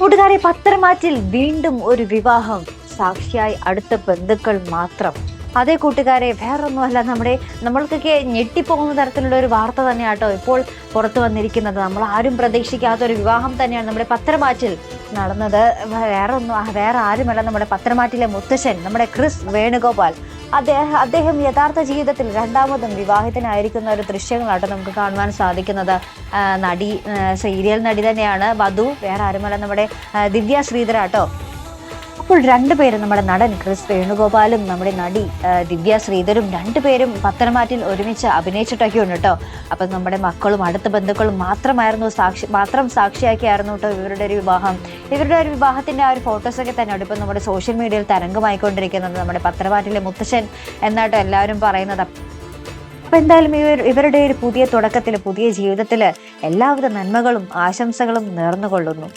കൂട്ടുകാരെ പത്രമാറ്റിൽ വീണ്ടും ഒരു വിവാഹം. സാക്ഷിയായി അടുത്ത ബന്ധുക്കൾ മാത്രം. അതേ കൂട്ടുകാരെ വേറൊന്നുമല്ല. നമ്മുടെ നമ്മൾക്കൊക്കെ ഞെട്ടിപ്പോകുന്ന തരത്തിലുള്ള ഒരു വാർത്ത തന്നെയാണ് തന്നെയാട്ടോ ഇപ്പോൾ പുറത്തു വന്നിരിക്കുന്നത്. നമ്മൾ ആരും പ്രതീക്ഷിക്കാത്ത ഒരു വിവാഹം തന്നെയാണ് നമ്മുടെ പത്രമാറ്റിൽ നടന്നത്. വേറൊന്നും വേറെ ആരുമല്ല നമ്മുടെ പത്രമാറ്റിലെ മുത്തശ്ശൻ നമ്മുടെ ക്രിസ് വേണുഗോപാൽ. അദ്ദേഹം അദ്ദേഹം യഥാർത്ഥ ജീവിതത്തിൽ രണ്ടാമതും വിവാഹിതനായിരിക്കുന്ന ഒരു ദൃശ്യങ്ങളാട്ടോ നമുക്ക് കാണുവാൻ സാധിക്കുന്നത്. നടി സീരിയൽ നടി തന്നെയാണ് വധു. വേറെ ആരുമല്ല നമ്മുടെ ദിവ്യ ശ്രീധരാട്ടോ. അപ്പോൾ രണ്ടുപേരും നമ്മുടെ നടൻ ക്രിസ് വേണുഗോപാലും നമ്മുടെ നടി ദിവ്യ ശ്രീധരും രണ്ടുപേരും പത്തനംമാറ്റിൽ ഒരുമിച്ച് അഭിനയിച്ചിട്ടൊക്കെ ഉണ്ട് കേട്ടോ. അപ്പം നമ്മുടെ മക്കളും അടുത്ത ബന്ധുക്കളും മാത്രമായിരുന്നു സാക്ഷി മാത്രം സാക്ഷിയാക്കിയായിരുന്നു കേട്ടോ ഇവരുടെ ഒരു വിവാഹം. ഇവരുടെ ഒരു വിവാഹത്തിന്റെ ആ ഒരു ഫോട്ടോസൊക്കെ തന്നെയാണ് ഇപ്പം നമ്മുടെ സോഷ്യൽ മീഡിയയിൽ തരംഗമായിക്കൊണ്ടിരിക്കുന്നത് നമ്മുടെ പത്തനംമാറ്റിലെ മുത്തശ്ശൻ എന്നാട്ടോ എല്ലാവരും പറയുന്നത്. അപ്പോൾ എന്തായാലും ഇവർ ഇവരുടെ ഒരു പുതിയ തുടക്കത്തിൽ പുതിയ ജീവിതത്തിൽ എല്ലാവിധ നന്മകളും ആശംസകളും നേർന്നുകൊള്ളുന്നു.